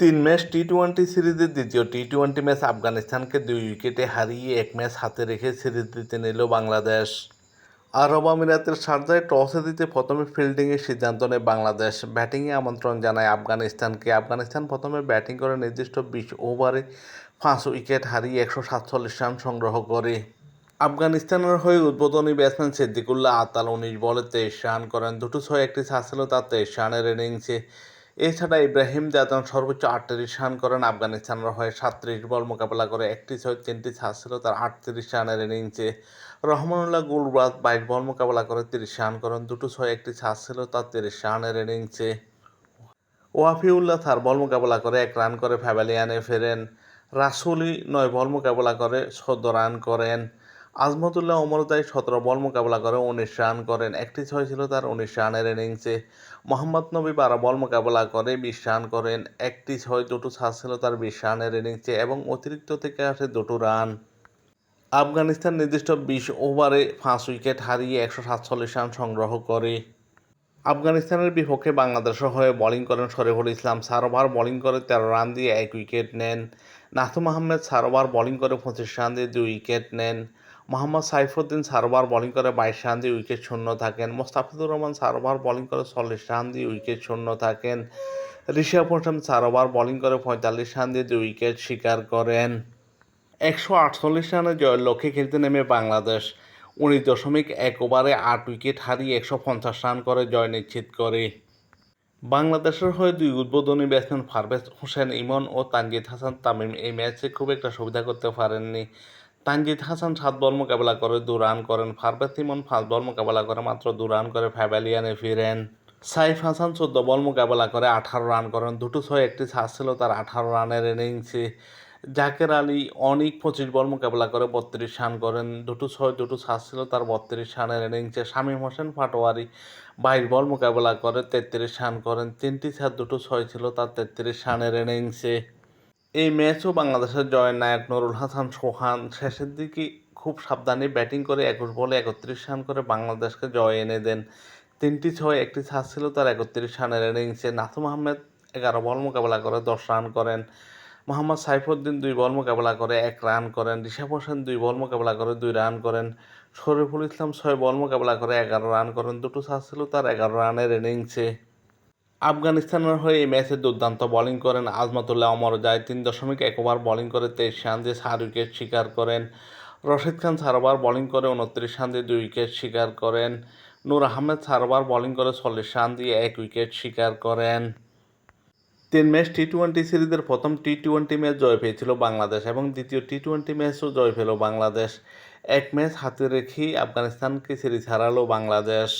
তিন match T twenty সিরিজের দ্বিতীয় টি টোয়েন্টি ম্যাচ আফগানিস্তানকে দুই উইকেটে হারিয়ে এক ম্যাচ হাতে রেখে সিরিজ জিতে নিল বাংলাদেশ। আরব আমিরাতের শারজায় টসে দিতে প্রথমে ফিল্ডিংয়ের সিদ্ধান্ত নেয় বাংলাদেশ। ব্যাটিংয়ে আমন্ত্রণ জানায় আফগানিস্তানকে। আফগানিস্তান প্রথমে ব্যাটিং করে নির্দিষ্ট বিশ ওভারে পাঁচ উইকেট হারিয়ে একশো সাতচল্লিশ রান সংগ্রহ করে। আফগানিস্তানের হয়ে উদ্বোধনী ব্যাটসম্যান সিদ্দিকুল্লাহ আতাল উনিশ বলে তেইশ রান করেন। দুটো ছয় একটি ছিল তার তেইশ রানের ইনিংসে। এছাড়া ইব্রাহিম জাদান সর্বোচ্চ আটত্রিশ রান করেন, আফগানিস্তানের হয়ে সাতত্রিশ বল মোকাবেলা করে একটি ছয়, তিনটি ছাড় ছিল তার আটত্রিশ রানের ইনিংসে। রহমানুল্লাহ গুলবাদ বাইশ বল মোকাবেলা করে তিরিশ রান করেন, দুটো ছয়, একটি ছাড় ছিল তার তিরিশ রানের ইনিংসে। ওয়াফিউল্লাহ তার বল মোকাবেলা করে এক রান করে ফ্যাভালিয়ানে ফেরেন রাসুলি নয় বল মোকাবেলা করে চোদ্দ রান করেন। আজমতুল্লাহ ওমরদাই সতেরো বল মোকাবেলা করে, উনিশ রান করেন। একটি ছয় ছিল তার উনিশ রানের ইনিংসে। মোহাম্মদ নবী বারো বল মোকাবেলা করে, বিশ রান করেন। একটি ছয়, দুটো ছাড় ছিল তার বিশ রানের ইনিংসে এবং অতিরিক্ত থেকে আসে দুটো রান। আফগানিস্তান নির্দিষ্ট বিশ ওভারে পাঁচ উইকেট হারিয়ে একশো সাতচল্লিশ রান সংগ্রহ করে। আফগানিস্তানের বিপক্ষে বাংলাদেশের হয়ে বোলিং করেন শরীফুল ইসলাম। চার ওভার বোলিং করে তেরো রান দিয়ে এক উইকেট নেন। নাথুম আহমেদ চার ওভার বোলিং করে পঁচিশ রান দিয়ে দুই উইকেট নেন। মোহাম্মদ সাইফুদ্দিন ওভার বোলিং করে বাইশ রান দিয়ে উইকেট শূন্য থাকেন। মোস্তাফিজুর রহমান চার ওভার বোলিং করে চল্লিশ রান দিয়ে উইকেট শূন্য থাকেন। ঋষভ হোসেন ওভার বোলিং করে পঁয়তাল্লিশ রান দিয়ে দুই উইকেট শিকার করেন। একশো আটচল্লিশ রানের জয়ের লক্ষ্যে খেলতে নেমে বাংলাদেশ। উনিশ দশমিক এক ওভারে আট উইকেট হারিয়ে একশো পঞ্চাশ রান করে জয় নিশ্চিত করে। বাংলাদেশের হয়ে দুই উদ্বোধনী ব্যাটসম্যান ফারভেজ হোসেন ইমন ও তানজিদ হাসান তামিম এই ম্যাচে খুব একটা সুবিধা করতে পারেননি। তানজিদ হাসান সাত বল মোকাবেলা করে, দু রান করেন। ফারভেজ ইমন পাঁচ বল মোকাবেলা করে, মাত্র দু রান করে ফ্যাভালিয়ানে ফিরেন। সাইফ হাসান চোদ্দ বল মোকাবেলা করে, আঠারো রান করেন। দুটো ছয়, একটি ছাড় ছিল তার আঠারো রানের ইনিংসে। জাকের আলী অনেক পঁচিশ বল মোকাবেলা করে, বত্রিশ রান করেন। দুটো ছয়, দুটো ছাড় ছিল তার বত্রিশ রানের ইনিংসে। শামীম হোসেন পাটোয়ারি বাইশ বল মোকাবেলা করে, তেত্রিশ রান করেন। তিনটি ছাড় দুটো ছয় ছিল তার তেত্রিশ রানের ইনিংসে। এই ম্যাচও বাংলাদেশের জয়ের নায়ক নুরুল হাসান সোহান শেষের দিকে খুব সাবধানে ব্যাটিং করে একুশ বলে একত্রিশ রান করে বাংলাদেশকে জয় এনে দেন। তিনটি ছয়, একটি ছাড় ছিল তার একত্রিশ রানের ইনিংসে। নাথুম আহমেদ এগারো বল মোকাবেলা করে দশ রান করেন। মোহাম্মদ সাইফুদ্দিন দুই বল মোকাবেলা করে এক রান করেন। ঋষভ হোসেন দুই বল মোকাবেলা করে দুই রান করেন। শরীফুল ইসলাম ছয় বল মোকাবেলা করে এগারো রান করেন। দুটো ছাড় ছিল তার এগারো রানের ইনিংসে। আফগানিস্তানের হয়ে এই ম্যাচে দুর্দান্ত বোলিং করেন আজমাতুল্লাহ অমর যায় তিন দশমিক এক ওভার বোলিং করে তেইশ রান দিয়ে চার উইকেট শিকার করেন। রশিদ খান চার ওভার বোলিং করে উনত্রিশ রান দিয়ে দুই উইকেট শিকার করেন। নূর আহমেদ চার ওভার বোলিং করে চল্লিশ রান দিয়ে এক উইকেট শিকার করেন। তিন ম্যাচ টি টোয়েন্টি সিরিজের প্রথম টি টোয়েন্টি ম্যাচ জয় পেয়েছিল বাংলাদেশ এবং দ্বিতীয় টি টোয়েন্টি ম্যাচও জয় পেল বাংলাদেশ। এক ম্যাচ হাতে রেখেই আফগানিস্তানকে সিরিজ হারালো বাংলাদেশ।